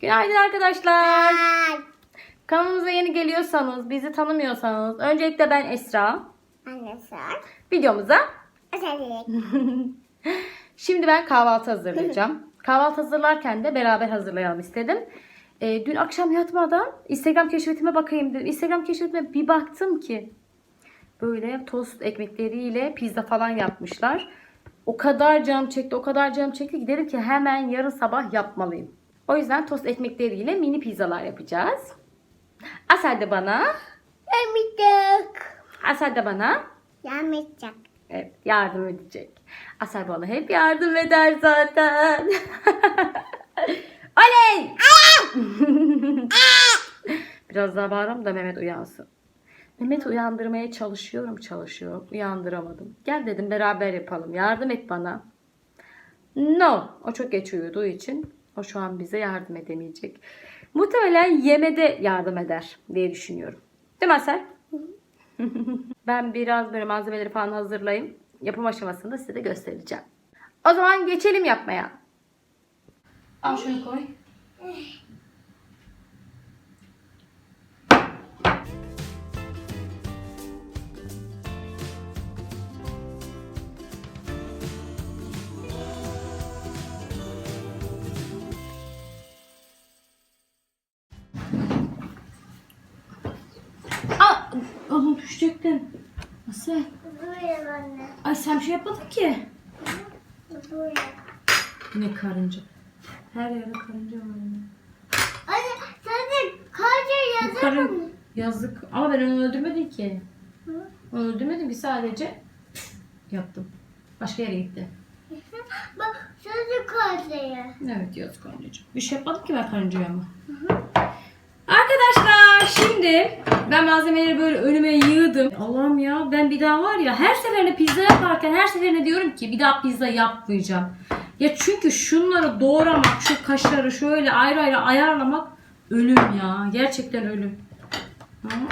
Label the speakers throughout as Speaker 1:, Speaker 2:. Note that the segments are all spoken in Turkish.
Speaker 1: Günaydın arkadaşlar.
Speaker 2: Ay,
Speaker 1: Kanalımıza yeni geliyorsanız, bizi tanımıyorsanız öncelikle ben Esra.
Speaker 2: Anne sor.
Speaker 1: Videomuza
Speaker 2: Özellik.
Speaker 1: şimdi ben kahvaltı hazırlayacağım. kahvaltı hazırlarken de beraber hazırlayalım istedim. Ee, dün akşam yatmadan Instagram keşfetime bakayım dedim. Instagram keşfetime bir baktım ki böyle tost ekmekleriyle pizza falan yapmışlar. O kadar canım çekti, o kadar canım çekti ki dedim ki hemen yarın sabah yapmalıyım. O yüzden tost ekmekleriyle mini pizzalar yapacağız. Asel de bana,
Speaker 2: Emicik.
Speaker 1: Asel de bana
Speaker 2: Yemeyecek.
Speaker 1: Evet, yardım edecek. Asel bana hep yardım eder zaten. Oley! Biraz daha bağıralım da Mehmet uyansın. Mehmet uyandırmaya çalışıyorum çalışıyorum. Uyandıramadım. Gel dedim beraber yapalım. Yardım et bana. No. O çok geç uyuduğu için o şu an bize yardım edemeyecek. Muhtemelen yemede yardım eder diye düşünüyorum. Değil mi Asel? Ben biraz böyle malzemeleri falan hazırlayayım. Yapım aşamasında size de göstereceğim. O zaman geçelim yapmaya. Al şunu koy. Aha düşecektin. Nasıl?
Speaker 2: Buyurun anne.
Speaker 1: Ay sen bir şey yapmadın ki.
Speaker 2: Buyurun.
Speaker 1: Ne karınca? Her yerde karınca var. ya.
Speaker 2: Anne sadece karca yazar
Speaker 1: Karın
Speaker 2: mı?
Speaker 1: yazık. Ama ben onu öldürmedim ki.
Speaker 2: Hı?
Speaker 1: Onu öldürmedim ki sadece yaptım. Başka yere gitti.
Speaker 2: Bak sadece karcaya.
Speaker 1: Evet yazık karıncacığım. Bir şey yapmadım ki ben karıncaya ama. Arkadaşlar şimdi ben malzemeleri böyle önüme yığdım. Allah'ım ya ben bir daha var ya her seferinde pizza yaparken her seferinde diyorum ki bir daha pizza yapmayacağım. Ya çünkü şunları doğramak, şu kaşarı şöyle ayrı ayrı ayarlamak ölüm ya. Gerçekten ölüm. Ama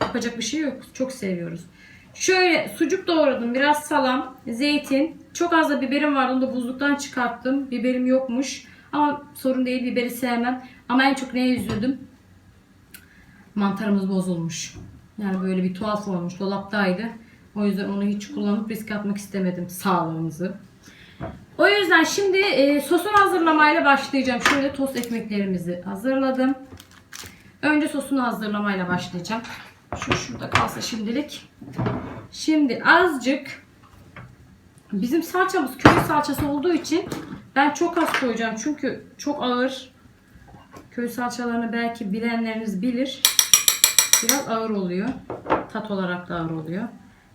Speaker 1: yapacak bir şey yok. Çok seviyoruz. Şöyle sucuk doğradım. Biraz salam, zeytin. Çok az da biberim vardı. Onu da buzluktan çıkarttım. Biberim yokmuş. Ama sorun değil. Biberi sevmem. Ama en çok neye üzüldüm? Mantarımız bozulmuş. Yani böyle bir tuhaf olmuş. Dolaptaydı. O yüzden onu hiç kullanıp risk atmak istemedim sağlığımızı. O yüzden şimdi e, sosun hazırlamayla başlayacağım. Şöyle tost ekmeklerimizi hazırladım. Önce sosunu hazırlamayla başlayacağım. Şu şurada kalsa şimdilik. Şimdi azıcık bizim salçamız köy salçası olduğu için ben çok az koyacağım. Çünkü çok ağır. Köy salçalarını belki bilenleriniz bilir. Biraz ağır oluyor. Tat olarak da ağır oluyor.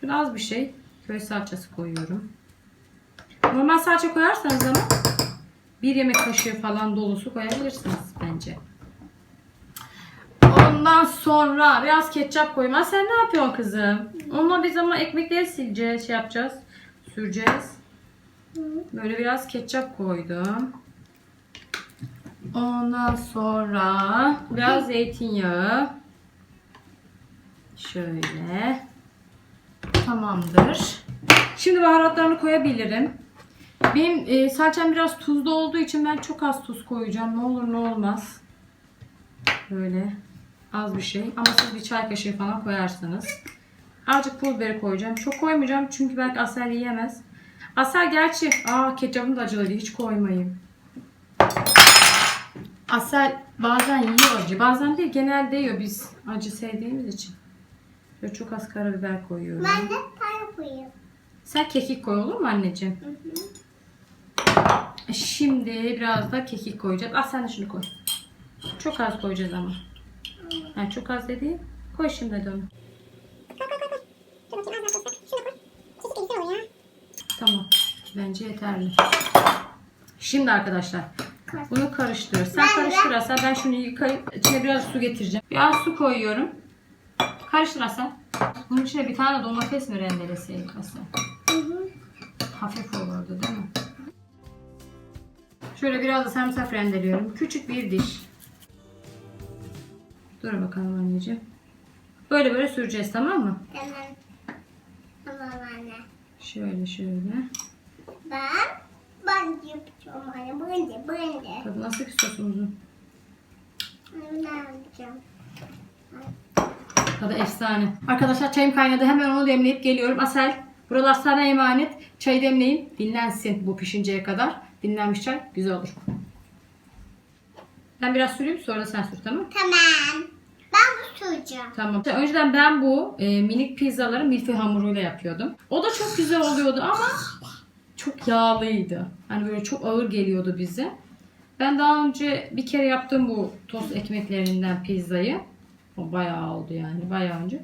Speaker 1: Şöyle az bir şey köy salçası koyuyorum. Normal salça koyarsanız ama bir yemek kaşığı falan dolusu koyabilirsiniz bence. Ondan sonra biraz ketçap koyma. Sen ne yapıyorsun kızım? Onunla biz ama ekmekleri sileceğiz, şey yapacağız. Süreceğiz. Böyle biraz ketçap koydum. Ondan sonra biraz zeytinyağı. Şöyle. Tamamdır. Şimdi baharatlarını koyabilirim. Benim e, salçam biraz tuzlu olduğu için ben çok az tuz koyacağım. Ne olur ne olmaz. Böyle az bir şey. Ama siz bir çay kaşığı falan koyarsınız. Azıcık pul biberi koyacağım. Çok koymayacağım çünkü belki Asel yiyemez. Asel gerçi aa ketçapım da acılıydı. Hiç koymayayım. Asel bazen yiyor acı. Bazen değil genelde yiyor biz acı sevdiğimiz için. Şöyle çok az karabiber koyuyorum.
Speaker 2: Ben de para koyayım.
Speaker 1: Sen kekik koy olur mu anneciğim? Şimdi biraz da kekik koyacağız. Ah sen de şunu koy. Çok az koyacağız ama. Yani çok az dediğim. Koy şimdi hadi onu. Tamam. Bence yeterli. Şimdi arkadaşlar bunu karıştır. Sen
Speaker 2: de-
Speaker 1: karıştır Asel. Ben şunu yıkayıp içine biraz su getireceğim. Biraz su koyuyorum. Karıştır Asel. Bunun içine bir tane domates mi rendeleseydik Asel? Hafif olurdu değil mi? Şöyle biraz da sarımsak rendeliyorum. Küçük bir diş. Dur bakalım anneciğim. Böyle böyle süreceğiz tamam mı?
Speaker 2: Tamam. Tamam anne.
Speaker 1: Şöyle şöyle.
Speaker 2: Ben ben yapacağım anne. Ben de ben de.
Speaker 1: Nasıl ki sosumuzun
Speaker 2: koyacağım.
Speaker 1: Tadı efsane. Arkadaşlar çayım kaynadı. Hemen onu demleyip geliyorum. Asel buralar sana emanet. Çayı demleyin. Dinlensin bu pişinceye kadar. Dinlenmiş çay güzel olur. Ben biraz süreyim sonra sen sür tamam?
Speaker 2: Tamam. Ben bu süreceğim.
Speaker 1: Tamam. Önceden ben bu e, minik pizzaları milföy hamuruyla yapıyordum. O da çok güzel oluyordu ama çok yağlıydı. Hani böyle çok ağır geliyordu bize. Ben daha önce bir kere yaptım bu tost ekmeklerinden pizzayı. O bayağı oldu yani bayağı önce.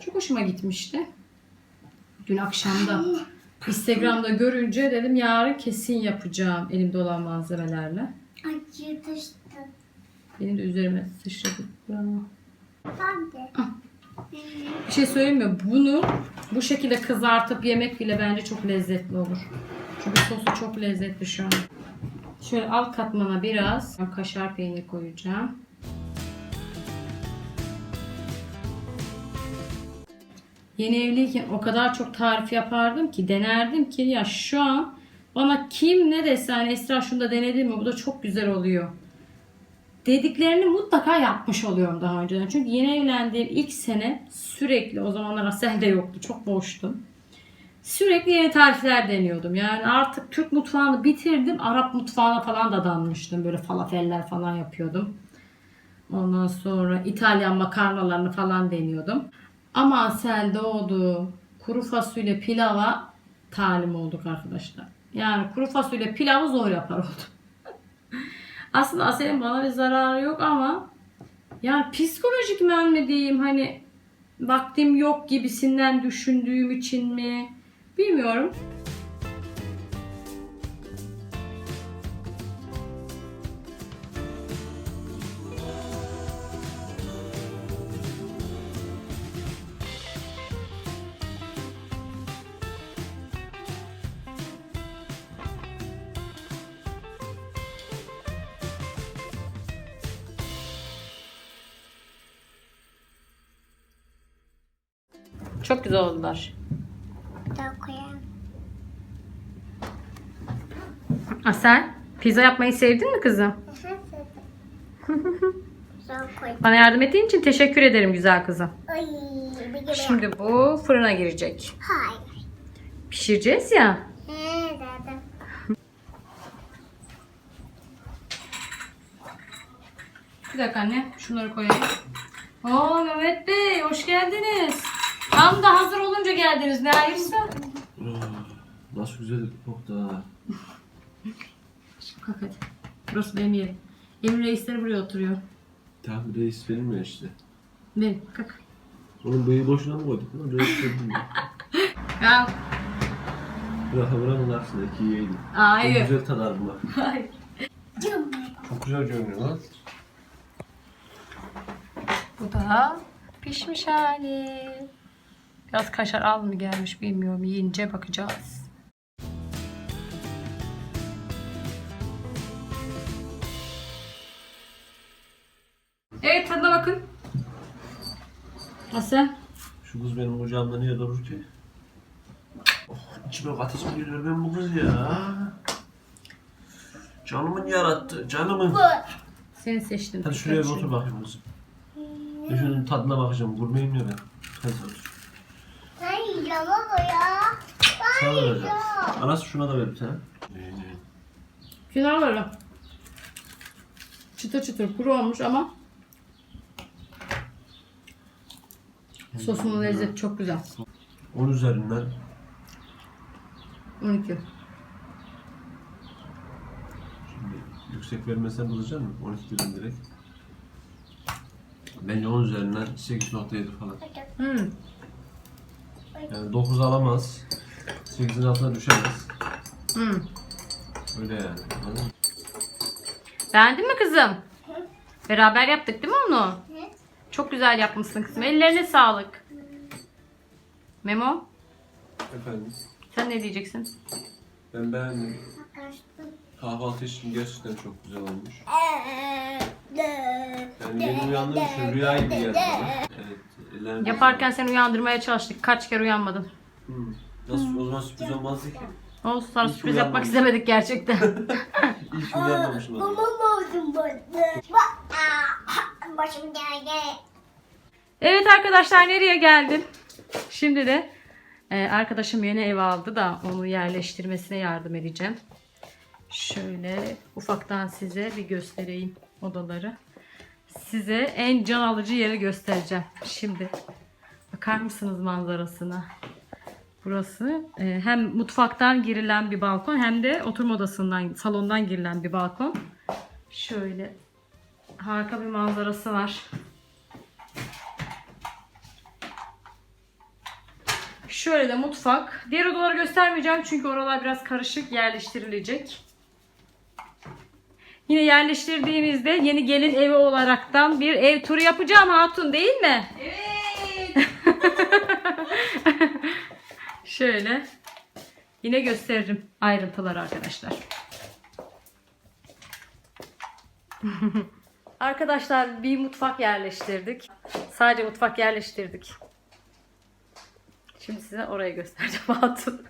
Speaker 1: Çok hoşuma gitmişti. Dün akşamda Instagram'da görünce dedim yarın kesin yapacağım elimde olan malzemelerle.
Speaker 2: Ay yırtıştı.
Speaker 1: Benim de üzerime sıçradı. Bravo.
Speaker 2: Ben de.
Speaker 1: Bir şey söyleyeyim mi? Bunu bu şekilde kızartıp yemek bile bence çok lezzetli olur. Çünkü sosu çok lezzetli şu an. Şöyle alt katmana biraz kaşar peynir koyacağım. Yeni evliyken o kadar çok tarif yapardım ki denerdim ki ya şu an bana kim ne dese hani Esra şunu da denedin mi bu da çok güzel oluyor dediklerini mutlaka yapmış oluyorum daha önceden. Çünkü yeni evlendiğim ilk sene sürekli o zamanlar Asel de yoktu. Çok boştum. Sürekli yeni tarifler deniyordum. Yani artık Türk mutfağını bitirdim. Arap mutfağına falan da danmıştım. Böyle falafeller falan yapıyordum. Ondan sonra İtalyan makarnalarını falan deniyordum. Ama Asel doğdu. Kuru fasulye pilava talim olduk arkadaşlar. Yani kuru fasulye pilavı zor yapar oldum. Aslında Asel'in bana bir zararı yok ama yani psikolojik mi diyeyim hani vaktim yok gibisinden düşündüğüm için mi bilmiyorum. Çok güzel oldular. Asel pizza yapmayı sevdin mi kızım? Bana yardım ettiğin için teşekkür ederim güzel kızım.
Speaker 2: Ay.
Speaker 1: Şimdi bu fırına girecek.
Speaker 2: Hayır.
Speaker 1: Pişireceğiz ya. Bir dakika anne şunları koyayım. Oo Mehmet Bey hoş geldiniz. Tam da hazır olunca geldiniz ne hayırsa.
Speaker 3: Nasıl güzel koktu ha.
Speaker 1: Kalk hadi. Burası benim yerim. Emir reisleri buraya oturuyor.
Speaker 3: Tamam reis benim ya işte.
Speaker 1: Benim kalk.
Speaker 3: Onun bıyığı boşuna mı koyduk lan? Reis benim ya.
Speaker 1: Kalk.
Speaker 3: Bırak buranın aksine iki yiyeydim. Çok
Speaker 1: Hayır.
Speaker 3: güzel tadarım bak.
Speaker 1: Hayır.
Speaker 3: Çok güzel görünüyor lan.
Speaker 1: Bu da pişmiş hali. Biraz kaşar az mı gelmiş bilmiyorum. Yiyince bakacağız. Evet tadına bakın. Nasıl?
Speaker 3: Şu kız benim kucağımda niye durur ki? Oh, içime ateş mi geliyor ben bu kız ya? Canımın yarattı, canımın.
Speaker 1: Seni seçtim.
Speaker 3: Hadi şuraya bir otur bakayım kızım. Şunun tadına bakacağım, gurmeyim ya ben. Hadi otur.
Speaker 2: Yiyeceğim ama ya. Ben
Speaker 3: Sana vereceğim.
Speaker 2: yiyeceğim.
Speaker 3: Anası şuna da ver bir tane.
Speaker 1: Kenarları. Çıtır çıtır kuru olmuş ama sosunun lezzeti çok güzel.
Speaker 3: 10 üzerinden
Speaker 1: 12.
Speaker 3: Şimdi yüksek vermesen bulacak mısın? 12 dedim direkt. Bence 10 üzerinden 8.7 falan.
Speaker 1: Hmm.
Speaker 3: Yani 9 alamaz. 8'in altına düşemez.
Speaker 1: Hmm.
Speaker 3: Öyle yani. Anladın mı?
Speaker 1: Beğendin mi kızım? Beraber yaptık değil mi onu?
Speaker 2: Ne?
Speaker 1: Çok güzel yapmışsın kızım. Ellerine sağlık. Memo,
Speaker 3: Efendim,
Speaker 1: sen ne diyeceksin?
Speaker 3: ben beğendim. Kahvaltı için gerçekten çok güzel olmuş. Yani yeni uyandığım için rüya gibi geldi bana. Evet. Ellerine
Speaker 1: Yaparken seni uyandırmaya çalıştık. Kaç kere uyanmadın.
Speaker 3: Hmm. Nasıl o zaman sürpriz olmazdı ki?
Speaker 1: Olsun sana
Speaker 3: Hiç
Speaker 1: sürpriz yapmak
Speaker 3: uyanmamış.
Speaker 1: istemedik gerçekten.
Speaker 3: İyi ki uyanmamışım.
Speaker 2: Babam
Speaker 3: adam.
Speaker 2: oldum burada. Bak, aa, Benim başım geldi.
Speaker 1: Evet arkadaşlar nereye geldim? Şimdi de e, arkadaşım yeni ev aldı da onu yerleştirmesine yardım edeceğim. Şöyle ufaktan size bir göstereyim odaları. Size en can alıcı yeri göstereceğim. Şimdi bakar mısınız manzarasına? Burası e, hem mutfaktan girilen bir balkon hem de oturma odasından, salondan girilen bir balkon. Şöyle harika bir manzarası var. Şöyle de mutfak. Diğer odaları göstermeyeceğim çünkü oralar biraz karışık yerleştirilecek. Yine yerleştirdiğimizde yeni gelin evi olaraktan bir ev turu yapacağım Hatun değil mi? Evet. Şöyle. Yine gösteririm ayrıntıları arkadaşlar. arkadaşlar bir mutfak yerleştirdik. Sadece mutfak yerleştirdik. Şimdi size orayı göstereceğim Hatun.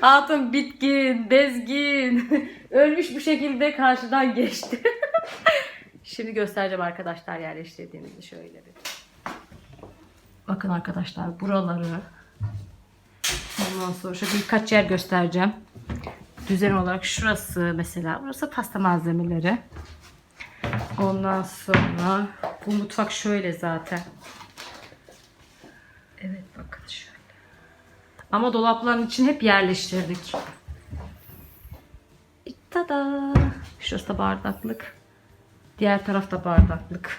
Speaker 1: Hatun bitkin, bezgin, ölmüş bu şekilde karşıdan geçti. Şimdi göstereceğim arkadaşlar yerleştirdiğimizi şöyle bir. Bakın arkadaşlar buraları. Ondan sonra şöyle birkaç yer göstereceğim. Düzen olarak şurası mesela. Burası pasta malzemeleri. Ondan sonra bu mutfak şöyle zaten. Evet bakın şöyle. Ama dolapların için hep yerleştirdik. Tada! Şurası da bardaklık. Diğer taraf da bardaklık.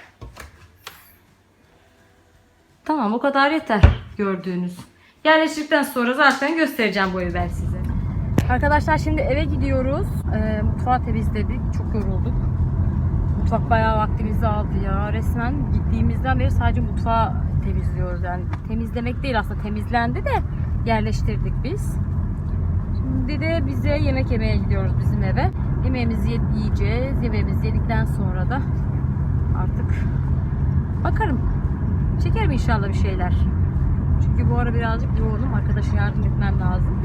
Speaker 1: Tamam o kadar yeter gördüğünüz. Yerleştirdikten sonra zaten göstereceğim bu evi ben size. Arkadaşlar şimdi eve gidiyoruz. Ee, mutfağı temizledik. Çok yorulduk. Mutfak bayağı vaktimizi aldı ya. Resmen gittiğimizden beri sadece mutfağı temizliyoruz. Yani temizlemek değil aslında temizlendi de yerleştirdik biz. Şimdi de bize yemek yemeye gidiyoruz bizim eve. Yemeğimizi ye- yiyeceğiz. Yemeğimizi yedikten sonra da artık bakarım. Çekerim inşallah bir şeyler. Çünkü bu ara birazcık yoğunum. Arkadaşa yardım etmem lazım.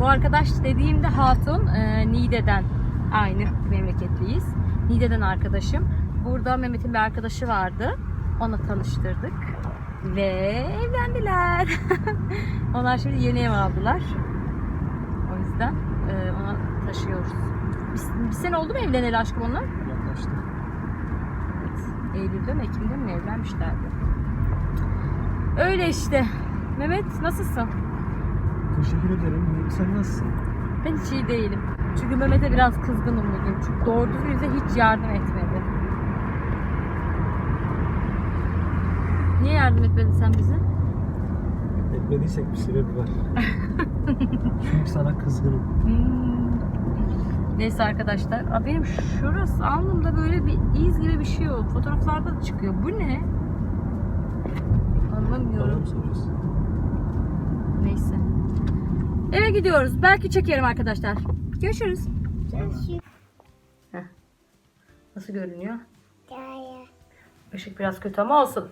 Speaker 1: Bu arkadaş dediğimde Hatun e, Niğde'den aynı memleketliyiz. Niğde'den arkadaşım. Burada Mehmet'in bir arkadaşı vardı. Ona tanıştırdık. Ve evlendiler. Onlar şimdi yeni ev aldılar. O yüzden e, ona taşıyoruz. Bir, bir sene oldu mu evleneli aşkım onlar?
Speaker 3: Yaklaştı.
Speaker 1: Evet. Eylül'de mi Ekim'de mi evlenmişlerdi? Öyle işte. Mehmet nasılsın?
Speaker 3: Teşekkür ederim. Sen nasılsın?
Speaker 1: Ben hiç iyi değilim. Çünkü Mehmet'e biraz kızgınım bugün. Çünkü doğru düzgün hiç yardım etmedi. Niye yardım etmedin sen bize?
Speaker 3: Etmediysek bir sebebi var. Çünkü sana kızgınım.
Speaker 1: Hmm. Neyse arkadaşlar. Aa, benim şurası alnımda böyle bir iz gibi bir şey oldu. Fotoğraflarda da çıkıyor. Bu ne? Anlamıyorum. Neyse. Eve gidiyoruz. Belki çekerim arkadaşlar. Görüşürüz. Nasıl görünüyor?
Speaker 2: Gel.
Speaker 1: Işık biraz kötü ama olsun.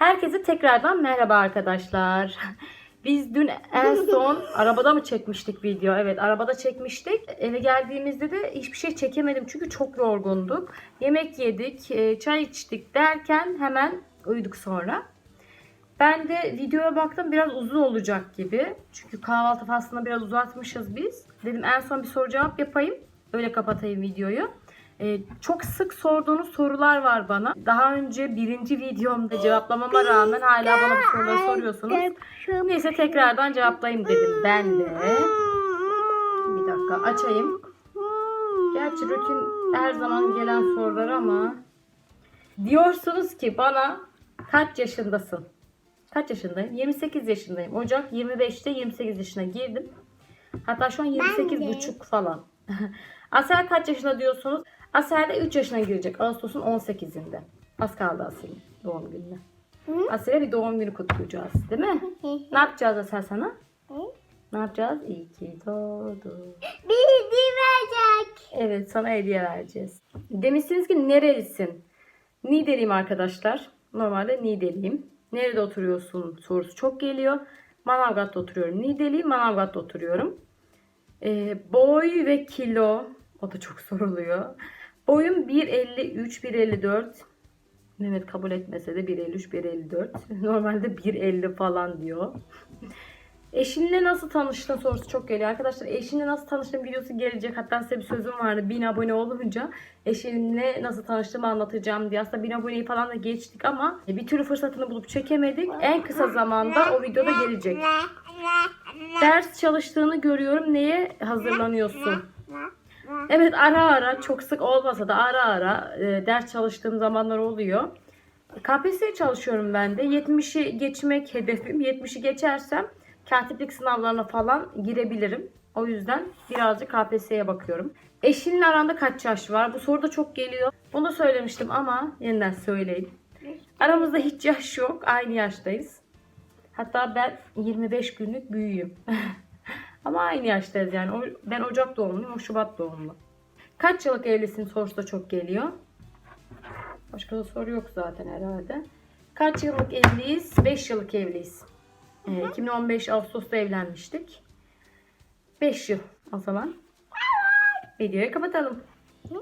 Speaker 1: Herkese tekrardan merhaba arkadaşlar. Biz dün en son arabada mı çekmiştik video? Evet arabada çekmiştik. Eve geldiğimizde de hiçbir şey çekemedim çünkü çok yorgunduk. Yemek yedik, e, çay içtik derken hemen uyuduk sonra. Ben de videoya baktım biraz uzun olacak gibi. Çünkü kahvaltı faslını biraz uzatmışız biz. Dedim en son bir soru cevap yapayım. Öyle kapatayım videoyu. Ee, çok sık sorduğunuz sorular var bana. Daha önce birinci videomda cevaplamama rağmen hala bana bu soruları soruyorsunuz. Neyse tekrardan cevaplayayım dedim ben de. Bir dakika açayım. Gerçi rutin her zaman gelen sorular ama diyorsunuz ki bana kaç yaşındasın? Kaç yaşındayım? 28 yaşındayım. Ocak 25'te 28 yaşına girdim. Hatta şu an 28
Speaker 2: de.
Speaker 1: buçuk falan. Asel kaç yaşında diyorsunuz? Asel de 3 yaşına girecek. Ağustos'un 18'inde. Az kaldı Asel'in doğum gününe. Asel'e bir doğum günü kutlayacağız. Değil mi? ne yapacağız Asel sana? Ne yapacağız? İyi ki doğdu.
Speaker 2: Bir hediye verecek.
Speaker 1: Evet sana hediye vereceğiz. Demişsiniz ki nerelisin? Niğdeliyim arkadaşlar. Normalde Niğdeliyim. Nerede oturuyorsun sorusu çok geliyor. Manavgat'ta oturuyorum. Niğdeliyim Manavgat'ta oturuyorum. Ee, boy ve kilo o da çok soruluyor. Boyum 1.53, 1.54. Mehmet kabul etmese de 1.53, 1.54. Normalde 1.50 falan diyor. Eşinle nasıl tanıştın sorusu çok geliyor. Arkadaşlar eşinle nasıl tanıştığım videosu gelecek. Hatta size bir sözüm vardı. 1000 abone olunca eşimle nasıl tanıştığımı anlatacağım diye. Aslında 1000 aboneyi falan da geçtik ama bir türlü fırsatını bulup çekemedik. En kısa zamanda o videoda gelecek. Ders çalıştığını görüyorum. Neye hazırlanıyorsun? Evet ara ara çok sık olmasa da ara ara e, ders çalıştığım zamanlar oluyor. KPSS çalışıyorum ben de. 70'i geçmek hedefim. 70'i geçersem katiplik sınavlarına falan girebilirim. O yüzden birazcık KPSS'ye bakıyorum. Eşinle aranda kaç yaş var? Bu soru da çok geliyor. Bunu söylemiştim ama yeniden söyleyeyim. Aramızda hiç yaş yok. Aynı yaştayız. Hatta ben 25 günlük büyüğüm. Ama aynı yaştayız yani. Ben Ocak doğumluyum, o Şubat doğumlu. Kaç yıllık evlisin sorusu da çok geliyor. Başka da soru yok zaten herhalde. Kaç yıllık evliyiz? 5 yıllık evliyiz. Ee, 2015 Ağustos'ta evlenmiştik. 5 yıl o zaman. Videoyu kapatalım.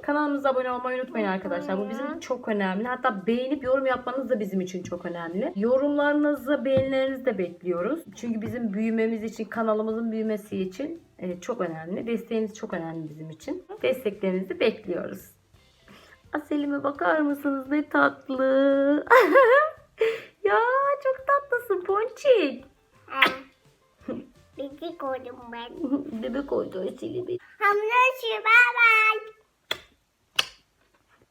Speaker 1: Kanalımıza abone olmayı unutmayın arkadaşlar. Bu bizim için çok önemli. Hatta beğenip yorum yapmanız da bizim için çok önemli. Yorumlarınızı, beğenilerinizi de bekliyoruz. Çünkü bizim büyümemiz için, kanalımızın büyümesi için e, çok önemli. Desteğiniz çok önemli bizim için. Desteklerinizi bekliyoruz. Aselime bakar mısınız? Ne tatlı. ya çok tatlısın Ponçik.
Speaker 2: Bizi koydum ben.
Speaker 1: Bebek oydu Aselime.
Speaker 2: Hamle şu baba.